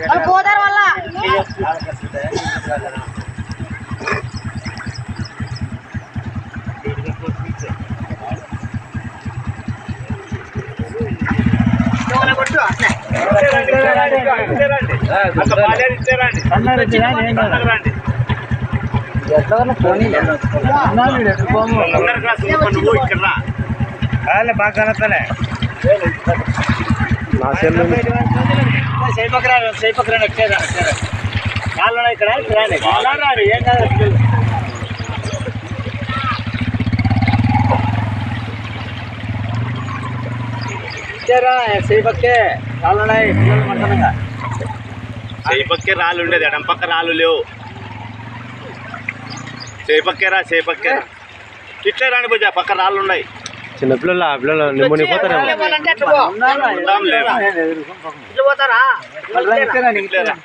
వాళ్ళు పోతారు వల్ల బాగా కనతలే నా సెల్లు చేయపక్కరాడు చేయపక్కరాడు వచ్చేదా కాళ్ళు ఇక్కడ రాండి రాడు ఏం కాదు ఇచ్చారా చేయపక్కే కాళ్ళు పిల్లలు మంటనంగా రాళ్ళు ఉండేది ఎడం పక్క రాళ్ళు లేవు. సేపక్కేరా సేపక్కేరా చేయి పక్కేరా ఇట్లే రాండి భుజ పక్క రాళ్ళు ఉన్నాయి. చిన్నపిల్లలు ఆ పిల్లలు మునిగిపోతారేమో ఉందాం లేరా? పోతారా ఇట్లేరా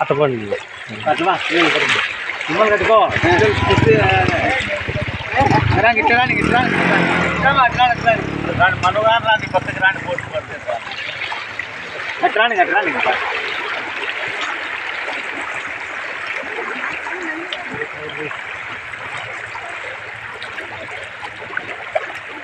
అత్తపండి అట్లా మిమ్మల్ని కట్టుకో గిట్లా గిట్లా గిట్లా రాండి మనగారు రాండి కొత్తకి రాండి పోటీ పడితే సార్. కట్టరాని కట్టరాని అదే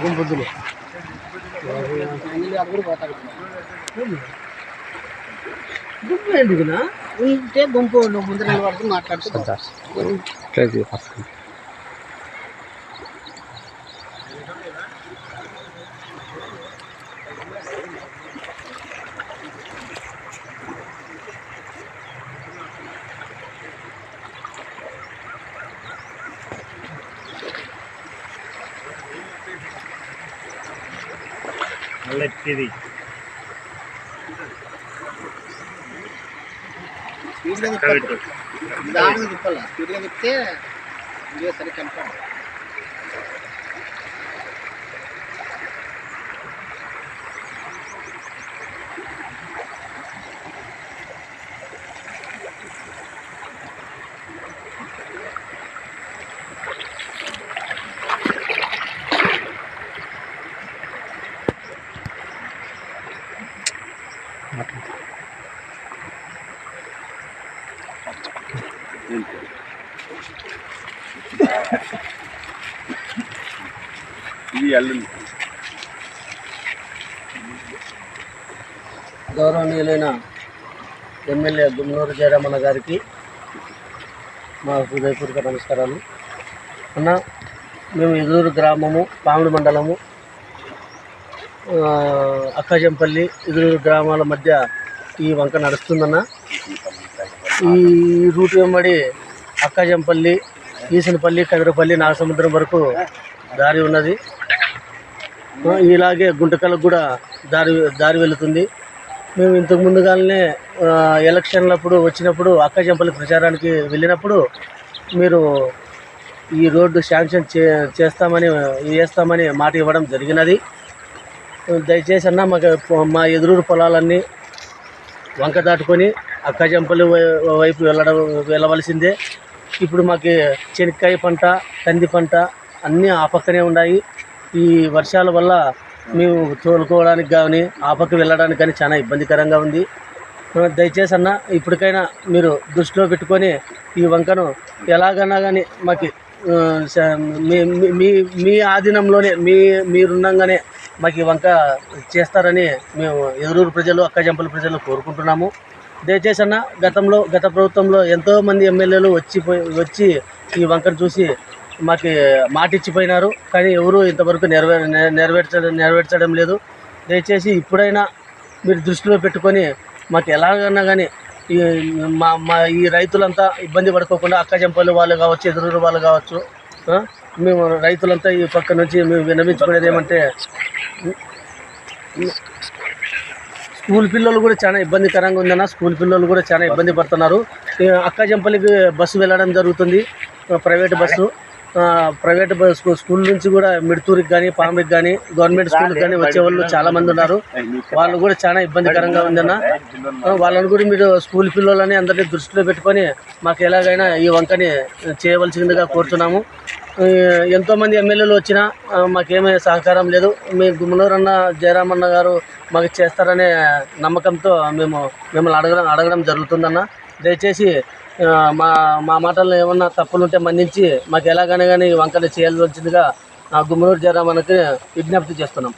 గుంపుద్దులు గుంపు ఎందుకునా ఉంటే గుంపు ముందు నిలబడుతూ మాట్లాడుతూ நல்லத்திதி ಸ್ಪೀಡ್ನಾಗ ಇಪ್ಪಲ್ಲ ಸ್ಪೀಡ್ನಾಗ ಇತ್ತೆ ಸರಿ ಕನ್ಫರ್ಮ್ ఇది అల్లుంది గౌరవనీయులైన ఎమ్మెల్యే గుమ్మనూరు జయరామన్న గారికి మా హృదయపూర్వక నమస్కారాలు. అన్న మేము ఎదురు గ్రామము పామిడి మండలము అక్కాజంపల్లి ఇదురు గ్రామాల మధ్య ఈ వంక నడుస్తుందన్న. ఈ రూట్ వెంబడి అక్కాజంపల్లి ఈసనపల్లి కదిరపల్లి నాగసముద్రం వరకు దారి ఉన్నది. ఇలాగే గుంటకలకు కూడా దారి దారి వెళుతుంది. మేము ఇంతకు ముందుగానే ఎలక్షన్లప్పుడు వచ్చినప్పుడు అక్కజంపల్లి ప్రచారానికి వెళ్ళినప్పుడు మీరు ఈ రోడ్డు శాంక్షన్ చే చేస్తామని వేస్తామని మాట ఇవ్వడం జరిగినది. దయచేసి అన్న మాకు మా ఎదురు పొలాలన్నీ వంక దాటుకొని అక్కజంపలు వై- వైపు వెళ్ళడం వెళ్ళవలసిందే. ఇప్పుడు మాకు చెనక్కాయ పంట కంది పంట అన్నీ ఆ పక్కనే ఉన్నాయి. ఈ వర్షాల వల్ల మేము తోలుకోవడానికి కానీ ఆ పక్క వెళ్ళడానికి కానీ చాలా ఇబ్బందికరంగా ఉంది. దయచేసి అన్న ఇప్పటికైనా మీరు దృష్టిలో పెట్టుకొని ఈ వంకను ఎలాగన్నా కానీ మాకు మీ మీ- మీ మీ ఆధీనంలోనే మీ మీరుండగానే మాకు ఈ వంక చేస్తారని మేము ఎదురూరు ప్రజలు అక్కజంపల్లి ప్రజలు కోరుకుంటున్నాము. దయచేసి అన్న గతంలో గత ప్రభుత్వంలో ఎంతోమంది ఎమ్మెల్యేలు వచ్చి వచ్చి ఈ వంకను చూసి మాకు మాట ఇచ్చిపోయినారు కానీ ఎవరు ఇంతవరకు నెరవే నెరవేర్చడం నెరవేర్చడం లేదు. దయచేసి ఇప్పుడైనా మీరు దృష్టిలో పెట్టుకొని మాకు ఎలాగన్నా కానీ ఈ మా మా ఈ రైతులంతా ఇబ్బంది పడుకోకుండా అక్కజంపల్లి వాళ్ళు కావచ్చు ఎదురు వాళ్ళు కావచ్చు మేము రైతులంతా ఈ పక్క నుంచి మేము విన్నవించుకునేది ఏమంటే స్కూల్ పిల్లలు కూడా చాలా ఇబ్బందికరంగా ఉందన్న స్కూల్ పిల్లలు కూడా చాలా ఇబ్బంది పడుతున్నారు. ఈ అక్కజంపల్లికి బస్సు వెళ్ళడం జరుగుతుంది private bus. Private bus school నుంచి కూడా మిడుతూరికి కానీ పాంబికి కానీ గవర్నమెంట్ స్కూల్కి కానీ వచ్చే వాళ్ళు చాలా మంది ఉన్నారు. వాళ్ళు కూడా చాలా ఇబ్బందికరంగా ఉందన్న. వాళ్ళని కూడా మీరు స్కూల్ పిల్లలని అందరినీ దృష్టిలో పెట్టుకొని మాకు ఎలాగైనా ఈ వంకని చేయవలసిందిగా కోరుతున్నాము. ఎంతోమంది ఎమ్మెల్యేలు వచ్చినా మాకేమీ సహకారం లేదు. మీ గుమ్మనూరు అన్న జయరామ్ అన్న గారు మాకు చేస్తారనే నమ్మకంతో మేము మిమ్మల్ని అడగడం అడగడం జరుగుతుందన్న. దయచేసి మా మా మాటల్లో ఏమన్నా తప్పులుంటే మన్నించి మాకు ఎలాగైనా కానీ వంకట చేయాల్సి వచ్చిందిగా ఆ, గుమ్మనూరు జయరామ్ అన్నకి విజ్ఞప్తి చేస్తున్నాం.